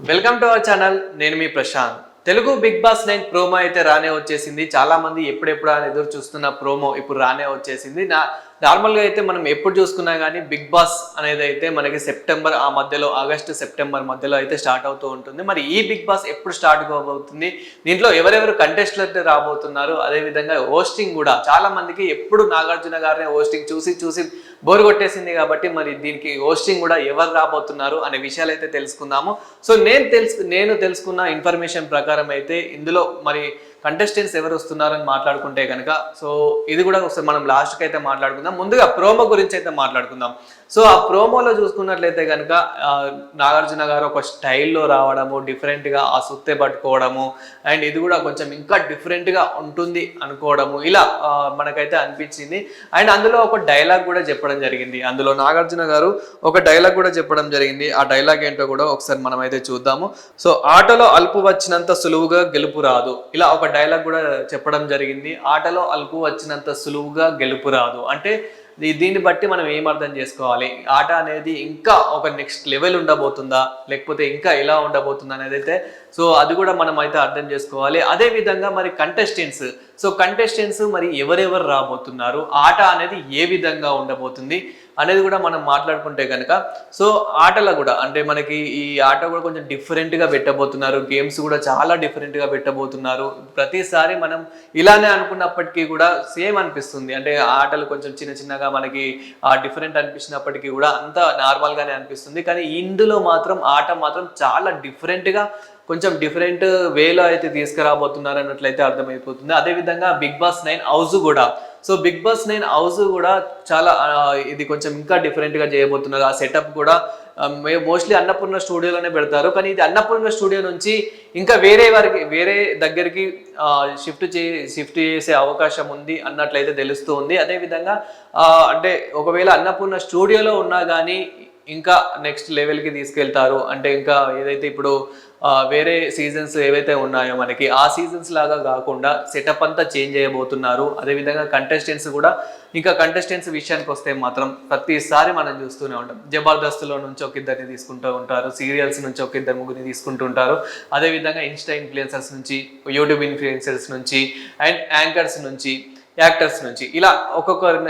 Welcome to our channel నేను మీ Prashant. Telugu Bigg Boss nine promo అయితే రానే వచ్చేసింది. చాలా మంది ఎప్పుడెప్పుడు అని ఎదురు చూస్తున్న ప్రోమో ఇప్పుడు రానే వచ్చేసింది. నా నార్మల్గా అయితే మనం ఎప్పుడు చూసుకున్నా కానీ బిగ్ బాస్ అనేది అయితే మనకి సెప్టెంబర్ ఆ మధ్యలో ఆగస్టు సెప్టెంబర్ మధ్యలో అయితే స్టార్ట్ అవుతూ ఉంటుంది. మరి ఈ బిగ్ బాస్ ఎప్పుడు స్టార్ట్ కాబోతుంది? దీంట్లో ఎవరెవరు కంటెస్టెంట్ రాబోతున్నారు? అదేవిధంగా హోస్టింగ్ కూడా. చాలా మందికి ఎప్పుడు నాగార్జున గారిని హోస్టింగ్ చూసి చూసి బోర్ కొట్టేసింది కాబట్టి మరి దీనికి హోస్టింగ్ కూడా ఎవరు రాబోతున్నారు అనే విషయాలు అయితే తెలుసుకుందాము. సో నేను తెలుసు నేను తెలుసుకున్న ఇన్ఫర్మేషన్ ప్రకారం అయితే ఇందులో మరి కంటెస్టెంట్స్ ఎవరు వస్తున్నారని మాట్లాడుకుంటే కనుక సో ఇది కూడా ఒకసారి మనం లాస్ట్కి అయితే మాట్లాడుకుందాం. ముందుగా ప్రోమో గురించి అయితే మాట్లాడుకుందాం. సో ఆ ప్రోమోలో చూసుకున్నట్లయితే కనుక నాగార్జున గారు ఒక స్టైల్లో రావడము డిఫరెంట్గా ఆ సుత్తె పట్టుకోవడము అండ్ ఇది కూడా కొంచెం ఇంకా డిఫరెంట్గా ఉంటుంది అనుకోవడము ఇలా మనకైతే అనిపించింది. అండ్ అందులో ఒక డైలాగ్ కూడా చెప్పడం జరిగింది. అందులో నాగార్జున గారు ఒక డైలాగ్ కూడా చెప్పడం జరిగింది. ఆ డైలాగ్ ఏంటో కూడా ఒకసారి మనం అయితే చూద్దాము. సో ఆటలో అల్పు వచ్చినంత సులువుగా గెలుపు రాదు. ఇలా ఒక డైలాగ్ కూడా చెప్పడం జరిగింది. ఆటలో అలుపు వచ్చినంత సులువుగా గెలుపు రాదు. అంటే దీన్ని బట్టి మనం ఏం అర్థం చేసుకోవాలి? ఆట అనేది ఇంకా ఒక నెక్స్ట్ లెవెల్ ఉండబోతుందా? లేకపోతే ఇంకా ఎలా ఉండబోతుందా అనేది అయితే సో అది కూడా మనం అయితే అర్థం చేసుకోవాలి. అదే విధంగా మరి కంటెస్టెంట్స్ సో కంటెస్టెంట్స్ మరి ఎవరెవరు రాబోతున్నారు? ఆట అనేది ఏ విధంగా ఉండబోతుంది? అనేది కూడా మనం మాట్లాడుకుంటే కనుక సో ఆటలో కూడా అంటే మనకి ఈ ఆట కూడా కొంచెం డిఫరెంట్గా పెట్టబోతున్నారు. గేమ్స్ కూడా చాలా డిఫరెంట్గా పెట్టబోతున్నారు. ప్రతిసారి మనం ఇలానే అనుకున్నప్పటికీ కూడా సేమ్ అనిపిస్తుంది. అంటే ఆటలు కొంచెం చిన్న చిన్నగా మనకి డిఫరెంట్ అనిపించినప్పటికీ కూడా అంత నార్మల్గానే అనిపిస్తుంది. కానీ ఇందులో మాత్రం ఆట మాత్రం చాలా డిఫరెంట్గా కొంచెం డిఫరెంట్ వేలో అయితే తీసుకురాబోతున్నారు అన్నట్లయితే అర్థమైపోతుంది. అదేవిధంగా బిగ్ బాస్ నైన్ హౌస్ కూడా. So Bigg Boss nine house కూడా చాలా ఇది కొంచెం ఇంకా డిఫరెంట్గా చేయబోతున్నారు. ఆ సెటప్ కూడా మోస్ట్లీ అన్నపూర్ణ స్టూడియోలోనే పెడతారు. కానీ ఇది అన్నపూర్ణ స్టూడియో నుంచి ఇంకా వేరే వారికి వేరే దగ్గరికి షిఫ్ట్ చే షిఫ్ట్ చేసే అవకాశం ఉంది అన్నట్లయితే తెలుస్తూ ఉంది. అదేవిధంగా అంటే ఒకవేళ అన్నపూర్ణ స్టూడియోలో ఉన్నా కానీ ఇంకా నెక్స్ట్ లెవెల్కి తీసుకెళ్తారు. అంటే ఇంకా ఏదైతే ఇప్పుడు వేరే సీజన్స్ ఏవైతే ఉన్నాయో మనకి ఆ సీజన్స్ లాగా కాకుండా సెటప్ అంతా చేంజ్ చేయబోతున్నారు. అదేవిధంగా కంటెస్టెంట్స్ కూడా ఇంకా కంటెస్టెంట్స్ విషయానికి వస్తే మాత్రం ప్రతిసారి మనం చూస్తూనే ఉంటాం. జబర్దస్త్లో నుంచి ఒక ఇద్దరిని తీసుకుంటూ ఉంటారు. సీరియల్స్ నుంచి ఒక ఇద్దరు ముగ్గురిని తీసుకుంటూ ఉంటారు. అదేవిధంగా ఇన్స్టా ఇన్ఫ్లుయెన్సర్స్ నుంచి యూట్యూబ్ ఇన్ఫ్లుయెన్సర్స్ నుంచి అండ్ యాంకర్స్ నుంచి యాక్టర్స్ నుంచి. ఇలా ఒక్కొక్కరి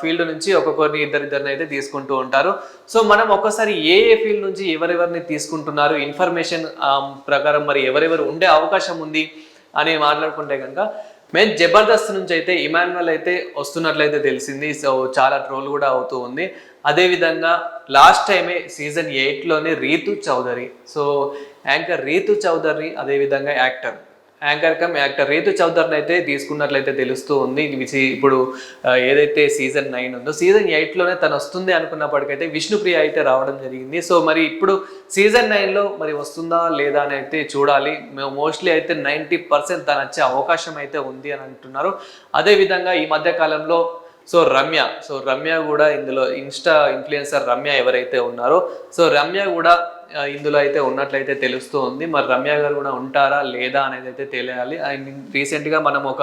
ఫీల్డ్ నుంచి ఒక్కొక్కరిని ఇద్దరిద్దరిని అయితే తీసుకుంటూ ఉంటారు. సో మనం ఒక్కసారి ఏ ఏ ఫీల్డ్ నుంచి ఎవరెవరిని తీసుకుంటున్నారు ఇన్ఫర్మేషన్ ప్రకారం మరి ఎవరెవరు ఉండే అవకాశం ఉంది అని మాట్లాడుకుంటే కనుక మెయిన్ జబర్దస్త్ నుంచి అయితే ఇమాన్యువల్ అయితే వస్తున్నట్లయితే తెలిసింది. సో చాలా ట్రోల్ కూడా అవుతూ ఉంది. అదేవిధంగా లాస్ట్ టైమే సీజన్ ఎయిట్లోనే రీతు చౌదరి. సో యాంకర్ రీతు చౌదరి అదేవిధంగా actor anchor cum actor Ritu చౌదర్ని అయితే తీసుకున్నట్లయితే తెలుస్తూ ఉంది. ఇది ఇప్పుడు ఏదైతే సీజన్ నైన్ ఉందో సీజన్ ఎయిట్లోనే తను వస్తుంది అనుకున్నప్పటికైతే విష్ణుప్రియ అయితే రావడం జరిగింది. సో మరి ఇప్పుడు సీజన్ నైన్లో మరి వస్తుందా లేదా అని అయితే చూడాలి మోస్ట్లీ అయితే నైంటీ పర్సెంట్ తను వచ్చే అవకాశం అయితే ఉంది అని అంటున్నారు. అదేవిధంగా ఈ మధ్య కాలంలో సో రమ్య సో రమ్య కూడా ఇందులో ఇన్స్టా ఇన్ఫ్లుయెన్సర్ రమ్య ఎవరైతే ఉన్నారో సో రమ్య కూడా ఇందులో అయితే ఉన్నట్లయితే తెలుస్తూ ఉంది మరి రమ్య గారు కూడా ఉంటారా లేదా అనేది అయితే తెలియాలి. అండ్ రీసెంట్గా మనం ఒక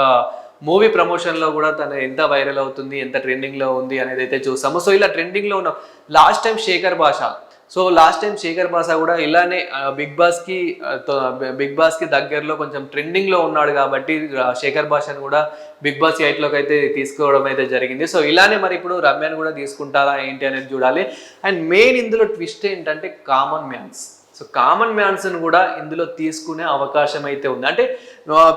మూవీ ప్రమోషన్లో కూడా తను ఎంత వైరల్ అవుతుంది ఎంత ట్రెండింగ్లో ఉంది అనేది అయితే చూసాము. సో ఇలా ట్రెండింగ్లో ఉన్న last time Shekhar Basha so last time Shekhar Basha కూడా ఇలానే బిగ్ బాస్కి బిగ్ బాస్కి దగ్గరలో కొంచెం ట్రెండింగ్లో ఉన్నాడు కాబట్టి శేఖర్ బాషాను కూడా బిగ్ బాస్ ఎయిట్లోకి అయితే తీసుకోవడం అయితే జరిగింది. సో ఇలానే మరి ఇప్పుడు రమ్యాను కూడా తీసుకుంటారా ఏంటి అనేది చూడాలి. అండ్ మెయిన్ ఇందులో ట్విస్ట్ ఏంటంటే కామన్ మ్యాన్స్ సో కామన్ మ్యాన్స్ని కూడా ఇందులో తీసుకునే అవకాశం అయితే ఉంది. అంటే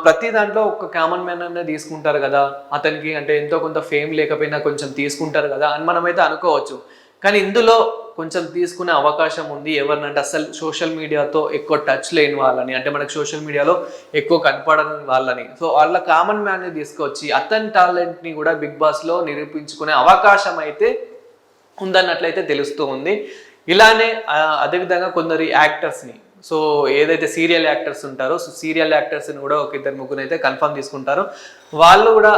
ప్రతి దాంట్లో ఒక కామన్ మ్యాన్ అనే తీసుకుంటారు కదా. అతనికి అంటే ఎంతో కొంత ఫేమ్ లేకపోయినా కొంచెం తీసుకుంటారు కదా అని మనమైతే అనుకోవచ్చు. కానీ ఇందులో కొంచెం తీసుకునే అవకాశం ఉంది. ఎవరినంటే అసలు సోషల్ మీడియాతో ఎక్కువ టచ్ లేని వాళ్ళని అంటే మనకు సోషల్ మీడియాలో ఎక్కువ కనపడని వాళ్ళని. సో వాళ్ళ కామన్ మ్యాన్ని తీసుకొచ్చి అతని టాలెంట్ని కూడా బిగ్ బాస్లో నిరూపించుకునే అవకాశం అయితే ఉందన్నట్లయితే తెలుస్తూ ఉంది. ఇలానే అదేవిధంగా కొందరు యాక్టర్స్ని సో ఏదైతే సీరియల్ యాక్టర్స్ ఉంటారో సో సీరియల్ యాక్టర్స్ని కూడా ఒక ఇద్దరు ముగ్గురు అయితే కన్ఫర్మ్ తీసుకుంటారు. వాళ్ళు కూడా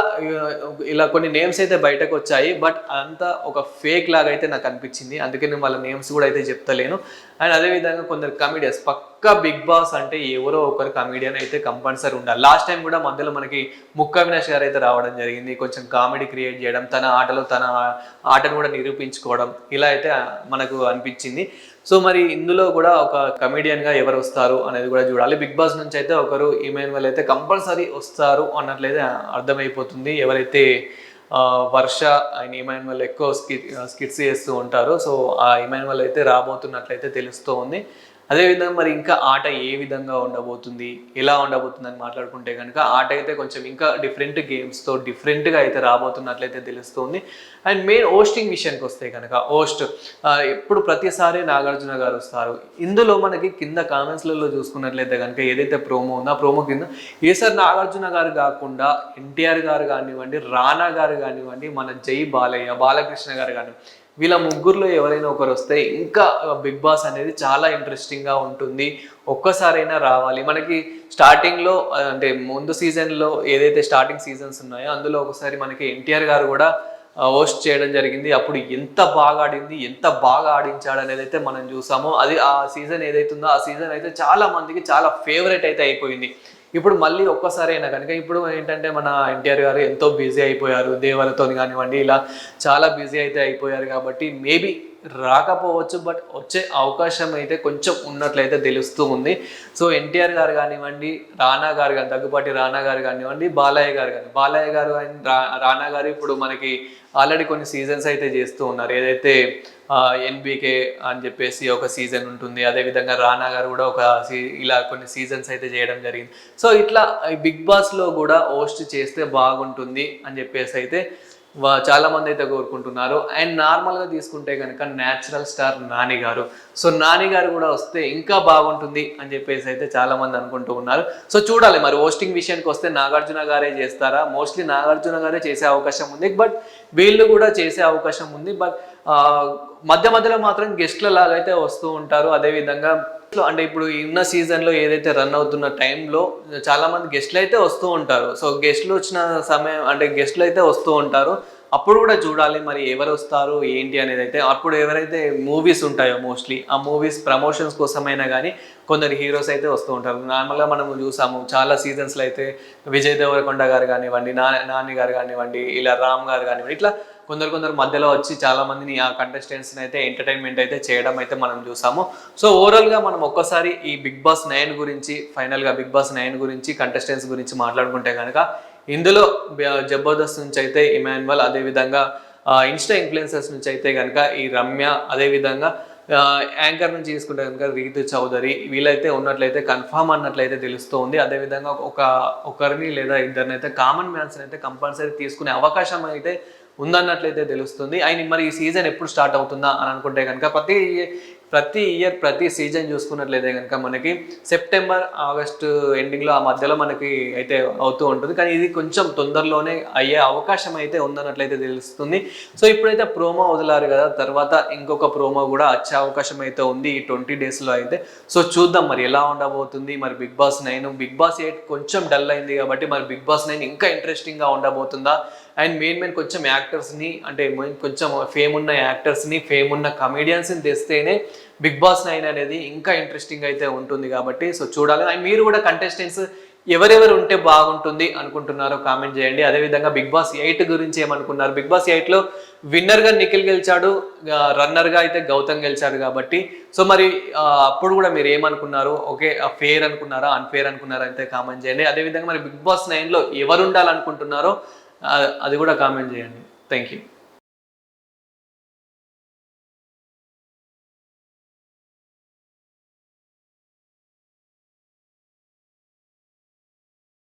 ఇలా కొన్ని నేమ్స్ అయితే బయటకు వచ్చాయి బట్ అంతా ఒక ఫేక్ లాగా అయితే నాకు అనిపించింది. అందుకే నేను వాళ్ళ నేమ్స్ కూడా అయితే చెప్తలేను. అండ్ అదేవిధంగా కొందరు కమిడియన్స్ పక్కా బిగ్ బాస్ అంటే ఎవరో ఒకరు కమిడియన్ అయితే కంపల్సరీ ఉండాలి. లాస్ట్ టైం కూడా మధ్యలో మనకి ముక్క అవినాష్ గారు అయితే రావడం జరిగింది. కొంచెం కామెడీ క్రియేట్ చేయడం తన ఆటలో తన ఆటను కూడా నిరూపించుకోవడం ఇలా అయితే మనకు అనిపించింది. సో మరి ఇందులో కూడా ఒక కమెడియన్గా ఎవరు వస్తారు అనేది కూడా చూడాలి. బిగ్ బాస్ నుంచి అయితే ఒకరు ఇమాన్యువల్ అయితే కంపల్సరీ వస్తారు అన్నట్లయితే అర్థమైపోతుంది. ఎవరైతే వర్ష ఆయన ఇమాన్యువల్ ఎక్కువ స్కిట్ స్కిట్స్ చేస్తూ ఉంటారు సో ఆ ఇమాన్యువల్ అయితే రాబోతున్నట్లయితే తెలుస్తూ ఉంది అదేవిధంగా మరి ఇంకా ఆట ఏ విధంగా ఉండబోతుంది ఎలా ఉండబోతుంది అని మాట్లాడుకుంటే కనుక ఆట అయితే కొంచెం ఇంకా డిఫరెంట్ గేమ్స్తో డిఫరెంట్గా అయితే రాబోతున్నట్లయితే తెలుస్తుంది. అండ్ మెయిన్ హోస్టింగ్ విషయానికి వస్తే కనుక హోస్ట్ ఎప్పుడు ప్రతిసారి నాగార్జున గారు వస్తారు. ఇందులో మనకి కింద కామెంట్స్లలో చూసుకున్నట్లయితే కనుక ఏదైతే ప్రోమో ఉందో ఆ ప్రోమో కింద ఏ సార్ నాగార్జున గారు కాకుండా ఎన్టీఆర్ గారు కానివ్వండి రానా గారు కానివ్వండి మన జై బాలయ్య బాలకృష్ణ గారు కానివ్వండి వీళ్ళ ముగ్గురులో ఎవరైనా ఒకరు వస్తే ఇంకా బిగ్ బాస్ అనేది చాలా ఇంట్రెస్టింగ్గా ఉంటుంది. ఒక్కసారైనా రావాలి. మనకి స్టార్టింగ్లో అంటే ముందు సీజన్లో ఏదైతే స్టార్టింగ్ సీజన్స్ ఉన్నాయో అందులో ఒకసారి మనకి ఎన్టీఆర్ గారు కూడా హోస్ట్ చేయడం జరిగింది. అప్పుడు ఎంత బాగా ఆడింది ఎంత బాగా ఆడించాడు అనేది అయితే మనం చూసామో. అది ఆ సీజన్ ఏదైతుందో ఆ సీజన్ అయితే చాలా మందికి చాలా ఫేవరెట్ అయితే అయిపోయింది. ఇప్పుడు మళ్ళీ ఒక్కసారి అయినా కనుక ఇప్పుడు ఏంటంటే మన ఎన్టీఆర్ గారు ఎంతో బిజీ అయిపోయారు దేవాలతో కానివ్వండి ఇలా చాలా బిజీ అయితే అయిపోయారు కాబట్టి మేబీ రాకపోవచ్చు బట్ వచ్చే అవకాశం అయితే కొంచెం ఉన్నట్లయితే తెలుస్తూ ఉంది. సో ఎన్టీఆర్ గారు కానివ్వండి రానా గారు కానీ దగ్గుపాటి రానా గారు కానివ్వండి బాలయ్య గారు కానీ బాలయ్య గారు రానా గారు ఇప్పుడు మనకి ఆల్రెడీ కొన్ని సీజన్స్ అయితే చేస్తూ ఉన్నారు. ఏదైతే ఎన్బికే అని చెప్పేసి ఒక సీజన్ ఉంటుంది అదేవిధంగా రానా గారు కూడా ఒక సీ- ఇలా కొన్ని సీజన్స్ అయితే చేయడం జరిగింది. సో ఇట్లా ఈ బిగ్ బాస్లో కూడా హోస్ట్ చేస్తే బాగుంటుంది అని చెప్పేసి అయితే చాలామంది అయితే కోరుకుంటున్నారు. అండ్ నార్మల్గా తీసుకుంటే కనుక న్యాచురల్ స్టార్ నాని గారు. సో నాని గారు కూడా వస్తే ఇంకా బాగుంటుంది అని చెప్పేసి అయితే చాలామంది అనుకుంటూ ఉన్నారు. సో చూడాలి మరి హోస్టింగ్ విషయానికి వస్తే నాగార్జున గారే చేస్తారా? మోస్ట్లీ నాగార్జున గారే చేసే అవకాశం ఉంది. బట్ వీళ్ళు కూడా చేసే అవకాశం ఉంది. బట్ మధ్య మధ్యలో మాత్రం గెస్ట్ల లాగా అయితే వస్తూ ఉంటారు. అదేవిధంగా అంటే ఇప్పుడు ఉన్న సీజన్లో ఏదైతే రన్ అవుతున్న టైంలో చాలామంది గెస్ట్లు అయితే వస్తూ ఉంటారు. సో గెస్ట్లు వచ్చిన సమయం అంటే గెస్ట్లు అయితే వస్తూ ఉంటారు. అప్పుడు కూడా చూడాలి మరి ఎవరు వస్తారు ఏంటి అనేది అయితే. అప్పుడు ఎవరైతే మూవీస్ ఉంటాయో మోస్ట్లీ ఆ మూవీస్ ప్రమోషన్స్ కోసమైనా కానీ కొందరు హీరోస్ అయితే వస్తూ ఉంటారు. నార్మల్గా మనం చూసాము చాలా సీజన్స్లో అయితే విజయ్ దేవరకొండ గారు కానివ్వండి నా నాని గారు కానివ్వండి ఇలా రామ్ గారు కానివ్వండి ఇట్లా కొందరు కొందరు మధ్యలో వచ్చి చాలా మందిని ఆ కంటెస్టెంట్స్ని అయితే ఎంటర్టైన్మెంట్ అయితే చేయడం అయితే మనం చూసాము. సో ఓవరాల్గా మనం ఒక్కసారి ఈ బిగ్ బాస్ నైన్ గురించి ఫైనల్గా బిగ్ బాస్ నైన్ గురించి కంటెస్టెంట్స్ గురించి మాట్లాడుకుంటే కనుక ఇందులో జబర్దస్త్ నుంచి అయితే ఇమాన్యువల్ అదేవిధంగా ఇన్స్టా ఇన్ఫ్లుయెన్సర్స్ నుంచి అయితే కనుక ఈ రమ్య అదేవిధంగా యాంకర్ నుంచి తీసుకుంటే కనుక రీతు చౌదరి వీళ్ళైతే ఉన్నట్లయితే కన్ఫామ్ అన్నట్లయితే తెలుస్తోంది. అదేవిధంగా ఒక ఒకరిని లేదా ఇద్దరిని అయితే కామన్ మ్యాన్స్ని అయితే కంపల్సరీ తీసుకునే అవకాశం అయితే ఉందన్నట్లయితే తెలుస్తుంది. ఆయన మరి ఈ సీజన్ ఎప్పుడు స్టార్ట్ అవుతుందా అని అనుకుంటే కనుక ప్రతి ప్రతి ఇయర్ ప్రతి సీజన్ చూసుకున్నట్లయితే కనుక మనకి సెప్టెంబర్ ఆగస్టు ఎండింగ్లో ఆ మధ్యలో మనకి అయితే అవుతూ ఉంటుంది. కానీ ఇది కొంచెం తొందరలోనే అయ్యే అవకాశం అయితే ఉందన్నట్లయితే తెలుస్తుంది. సో ఇప్పుడైతే ప్రోమో వదిలారు కదా తర్వాత ఇంకొక ప్రోమో కూడా వచ్చే అవకాశం అయితే ఉంది ఈ ట్వంటీ డేస్లో అయితే. సో చూద్దాం మరి ఎలా ఉండబోతుంది. మరి Bigg Boss nine Bigg Boss eight కొంచెం డల్ అయింది కాబట్టి మరి బిగ్ బాస్ నైన్ ఇంకా ఇంట్రెస్టింగ్గా ఉండబోతుందా? అండ్ మెయిన్ మెయిన్ కొంచెం యాక్టర్స్ని అంటే కొంచెం ఫేమ్ ఉన్న యాక్టర్స్ని ఫేమ్ ఉన్న కమెడియన్స్ని తెస్తేనే బిగ్ బాస్ నైన్ అనేది ఇంకా ఇంట్రెస్టింగ్ అయితే ఉంటుంది కాబట్టి సో చూడాలి. అండ్ మీరు కూడా కంటెస్టెంట్స్ ఎవరెవరు ఉంటే బాగుంటుంది అనుకుంటున్నారో కామెంట్ చేయండి. అదేవిధంగా బిగ్ బాస్ ఎయిట్ గురించి ఏమనుకున్నారు? బిగ్ బాస్ ఎయిట్లో విన్నర్గా నిఖిల్ గెలిచాడు రన్నర్గా అయితే గౌతమ్ గెలిచాడు కాబట్టి సో మరి అప్పుడు కూడా మీరు ఏమనుకున్నారు? ఓకే ఫేర్ అనుకున్నారా? అన్ఫేర్ అనుకున్నారా? అయితే కామెంట్ చేయండి. అదేవిధంగా మరి బిగ్ బాస్ నైన్లో ఎవరు ఉండాలనుకుంటున్నారో అది కూడా కామెంట్ చేయండి. Thank you